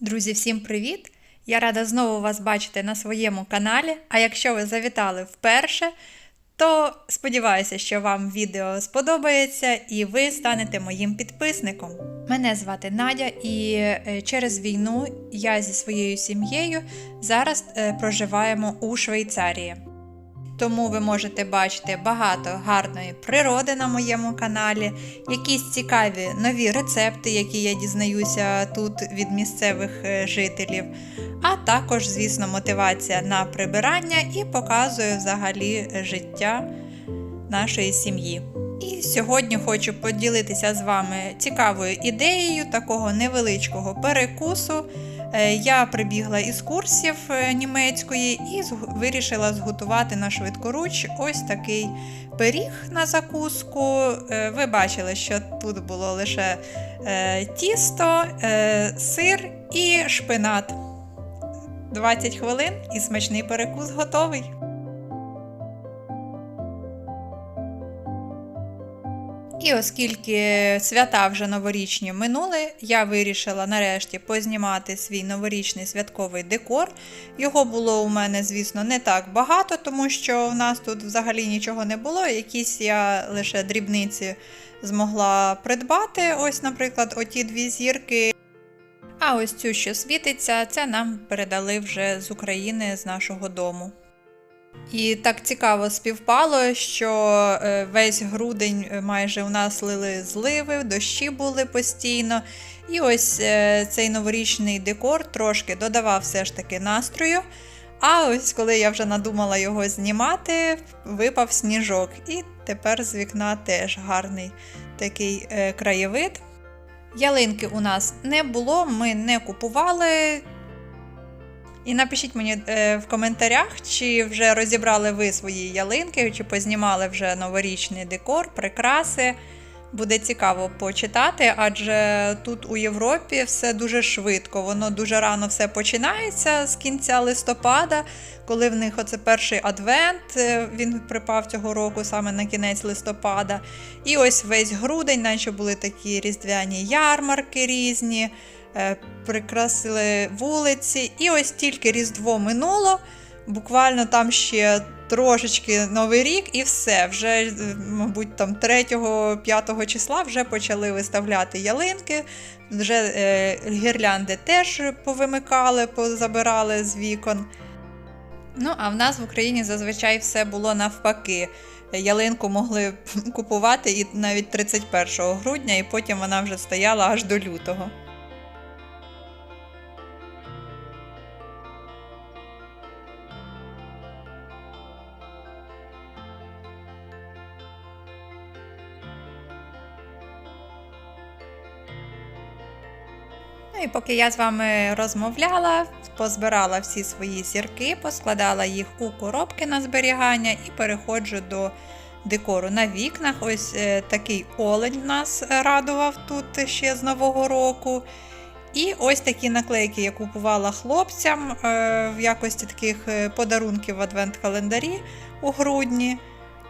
Друзі, всім привіт! Я рада знову вас бачити на своєму каналі. А якщо ви завітали вперше, то сподіваюся, що вам відео сподобається і ви станете моїм підписником. Мене звати Надя, і е, через війну я зі своєю сім'єю зараз е, проживаємо у Швейцарії. Тому ви можете бачити багато гарної природи на моєму каналі, якісь цікаві нові рецепти, які я дізнаюся тут від місцевих е, жителів, а також, звісно, мотивація на прибирання і показую взагалі життя нашої сім'ї. І сьогодні хочу поділитися з вами цікавою ідеєю такого невеличкого перекусу. Е, Я прибігла із курсів е, німецької і вирішила зготувати на швидкоруч ось такий пиріг на закуску. Е, Ви бачили, що тут було лише тісто, сир і шпинат. 20 хвилин і смачний перекус готовий. І оскільки свята вже новорічні минули, я вирішила нарешті познімати свій новорічний святковий декор. Його було у мене, звісно, не так багато, тому що в нас тут взагалі нічого не було. Якісь я лише дрібниці змогла придбати. Ось, наприклад, оті дві зірки. А ось цю, що світиться, це нам передали вже з України з нашого дому. І так цікаво співпало, що е, весь грудень е, майже у нас лили зливи, дощі були постійно. І ось е, цей новорічний декор трошки додавав все ж таки настрою. А ось коли я вже надумала його знімати, випав сніжок. І тепер з вікна теж гарний такий краєвид. Ялинки у нас не було, ми не купували. І напишіть мені е, в коментарях, чи вже розібрали ви свої ялинки, чи познімали вже новорічний декор, прикраси. Буде цікаво почитати, адже тут у Європі все дуже швидко. Воно дуже рано все починається з кінця листопада, коли в них оце перший адвент, е, він припав цього року саме на кінець листопада. І ось весь грудень, наче були такі різдвяні ярмарки різні прикрасили вулиці. І ось тільки Різдво минуло, буквально там ще трошечки Новий рік, і все. Вже, е, мабуть, там 3-5 числа вже почали виставляти ялинки. Вже е, гірлянди теж повимикали, позабирали з вікон. Ну, а в нас в Україні зазвичай все було навпаки. Ялинку могли купувати і навіть 31 грудня, і потім вона вже стояла аж до лютого. Ну і поки я з вами розмовляла, позбирала всі свої сірки, поскладала їх у коробки на зберігання і переходжу до декору на вікнах. Ось е, такий олень нас радував тут ще з Нового року. І ось такі наклейки я купувала хлопцям е, в якості таких е, подарунків в адвент-календарі у грудні.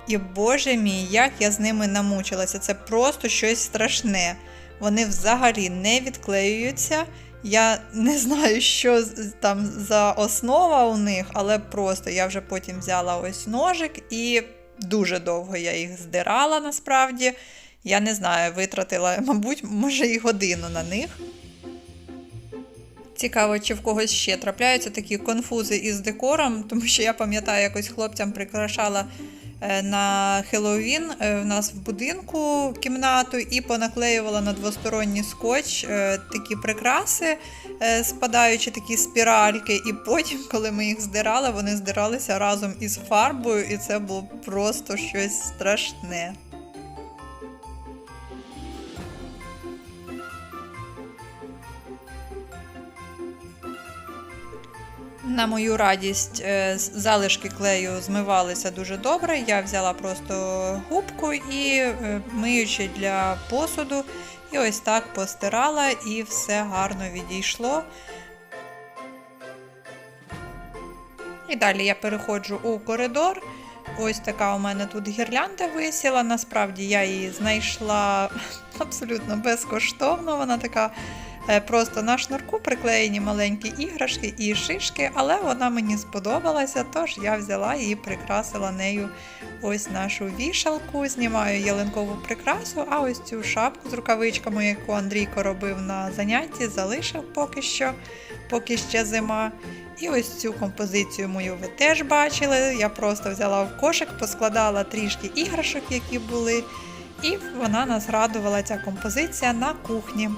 І боже мій, як я з ними намучилася. Це просто щось страшне. Вони взагалі не відклеюються. Я не знаю, що там за основа у них, але просто я вже потім взяла ось ножик і дуже довго я їх здирала насправді. Я не знаю, витратила, мабуть, може і годину на них. Цікаво, чи в когось ще трапляються такі конфузи із декором, тому що я пам'ятаю, якось хлопцям прикрашала на Хеллоуін е, в нас в будинку кімнату і понаклеювала на двосторонній скотч е, такі прикраси, е, спадаючи такі спіральки. І потім, коли ми їх здирали, вони здиралися разом із фарбою, і це було просто щось страшне. На мою радість, е, залишки клею змивалися дуже добре. Я взяла просто губку і е, миючи для посуду, і ось так постирала, і все гарно відійшло. І далі я переходжу у коридор. Ось така у мене тут гірлянда висіла. Насправді я її знайшла абсолютно безкоштовно. Вона така просто на шнурку приклеєні маленькі іграшки і шишки, але вона мені сподобалася, тож я взяла і прикрасила нею ось нашу вішалку. Знімаю ялинкову прикрасу, а ось цю шапку з рукавичками, яку Андрійко робив на занятті, залишив поки що, поки ще зима. І ось цю композицію мою ви теж бачили. Я просто взяла в кошик, поскладала трішки іграшок, які були, і вона нас радувала ця композиція на кухні.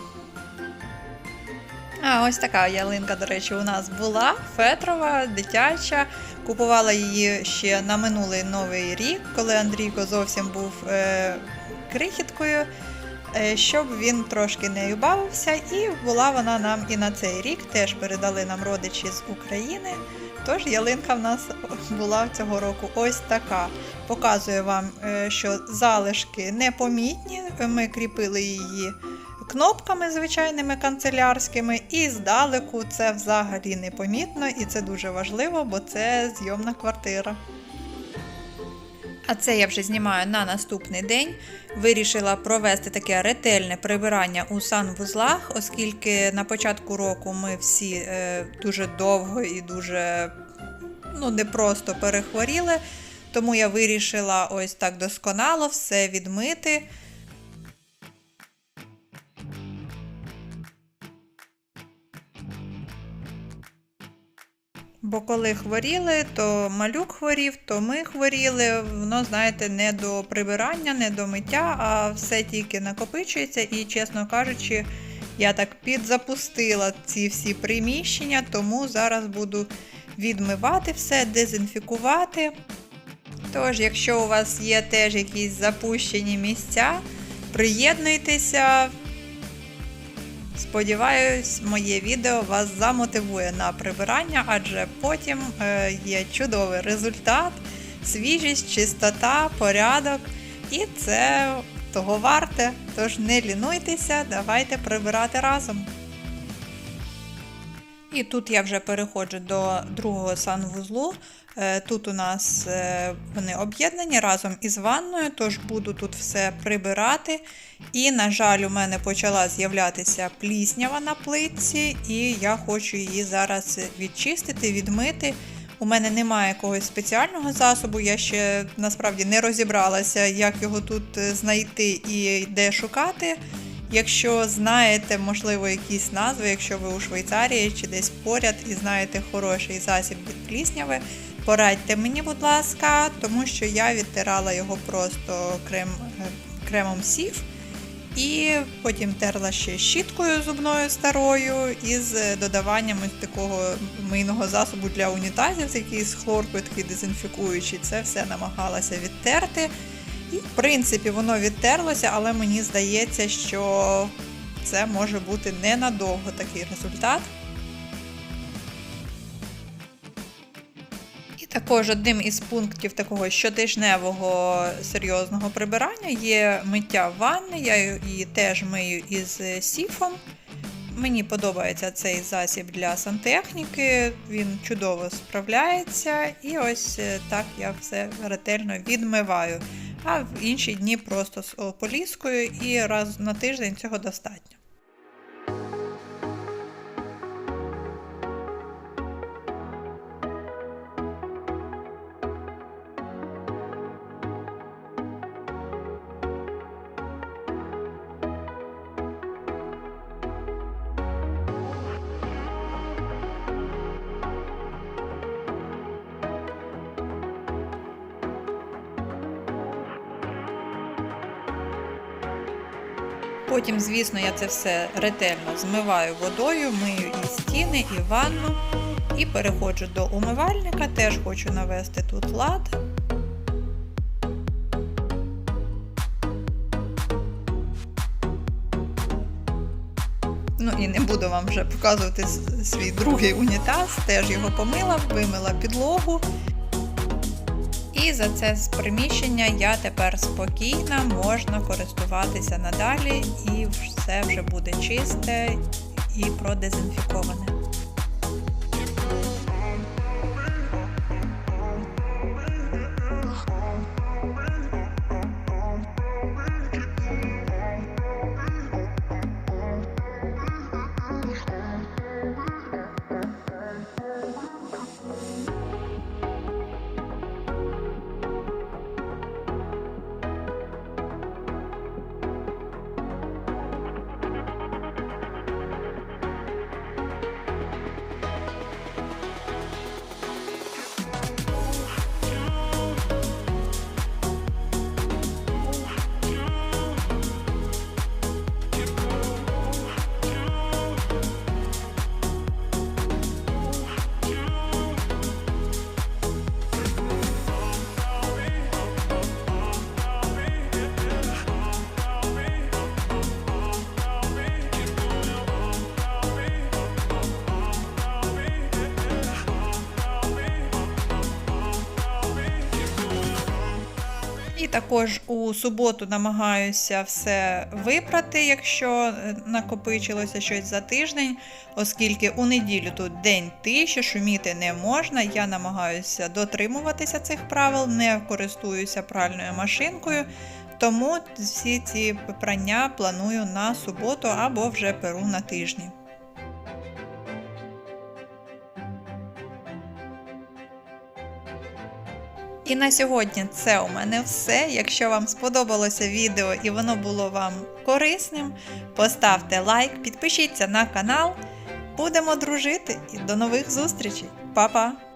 А ось така ялинка, до речі, у нас була фетрова, дитяча. Купувала її ще на минулий новий рік, коли Андрійко зовсім був е, крихіткою, е, щоб він трошки нею бавився. І була вона нам і на цей рік. Теж передали нам родичі з України. Тож ялинка в нас була цього року ось така. Показую вам, е, що залишки непомітні. Ми кріпили її кнопками звичайними канцелярськими, і здалеку це взагалі непомітно, і це дуже важливо, бо це зйомна квартира. А це я вже знімаю на наступний день. Вирішила провести таке ретельне прибирання у санвузлах, оскільки на початку року ми всі е, дуже довго і дуже ну, не перехворіли. Тому я вирішила ось так досконало все відмити. Бо коли хворіли, то малюк хворів, то ми хворіли. Воно, знаєте, не до прибирання, не до миття, а все тільки накопичується. І, чесно кажучи, я так підзапустила ці всі приміщення, тому зараз буду відмивати все, дезінфікувати. Тож, якщо у вас є теж якісь запущені місця, приєднуйтеся. Сподіваюсь, моє відео вас замотивує на прибирання, адже потім е, є чудовий результат, свіжість, чистота, порядок. І це того варте. Тож не лінуйтеся, давайте прибирати разом. І тут я вже переходжу до другого санвузлу. Е, тут у нас е, вони об'єднані разом із ванною, тож буду тут все прибирати. І, на жаль, у мене почала з'являтися пліснява на плитці, і я хочу її зараз відчистити, відмити. У мене немає якогось спеціального засобу, я ще насправді не розібралася, як його тут е, знайти і де шукати. Якщо знаєте, можливо, якісь назви, якщо ви у Швейцарії чи десь поряд і знаєте хороший засіб від плісняви, порадьте мені, будь ласка, тому що я відтирала його просто крем, е, кремом сів. І потім терла ще щіткою зубною старою із додаванням ось такого мийного засобу для унітазів, який з хлоркою такий дезінфікуючий. Це все намагалася відтерти. І, в принципі, воно відтерлося, але мені здається, що це може бути ненадовго такий результат. І також одним із пунктів такого щотижневого серйозного прибирання є миття ванни. Я її теж мию із сіфом. Мені подобається цей засіб для сантехніки, він чудово справляється. І ось так я все ретельно відмиваю а в інші дні просто з поліскою і раз на тиждень цього достатньо. Потім, звісно, я це все ретельно змиваю водою, мию і стіни, і ванну. І переходжу до умивальника, теж хочу навести тут лад. Ну і не буду вам вже показувати свій другий унітаз, теж його помила, вимила підлогу. І за це з приміщення я тепер спокійна, можна користуватися надалі, і все вже буде чисте і продезінфіковане. Також у суботу намагаюся все випрати, якщо е, накопичилося щось за тиждень, оскільки у неділю тут день тиші, шуміти не можна. Я намагаюся дотримуватися цих правил, не користуюся пральною машинкою. Тому всі ці прання планую на суботу або вже перу на тижні. І на сьогодні це у мене все. Якщо вам сподобалося відео і воно було вам корисним, поставте лайк, підпишіться на канал. Будемо дружити і до нових зустрічей. Па-па!